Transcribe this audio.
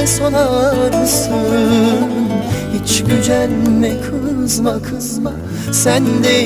sen de sonarsın Hiç gücenme kızma kızma. Sen de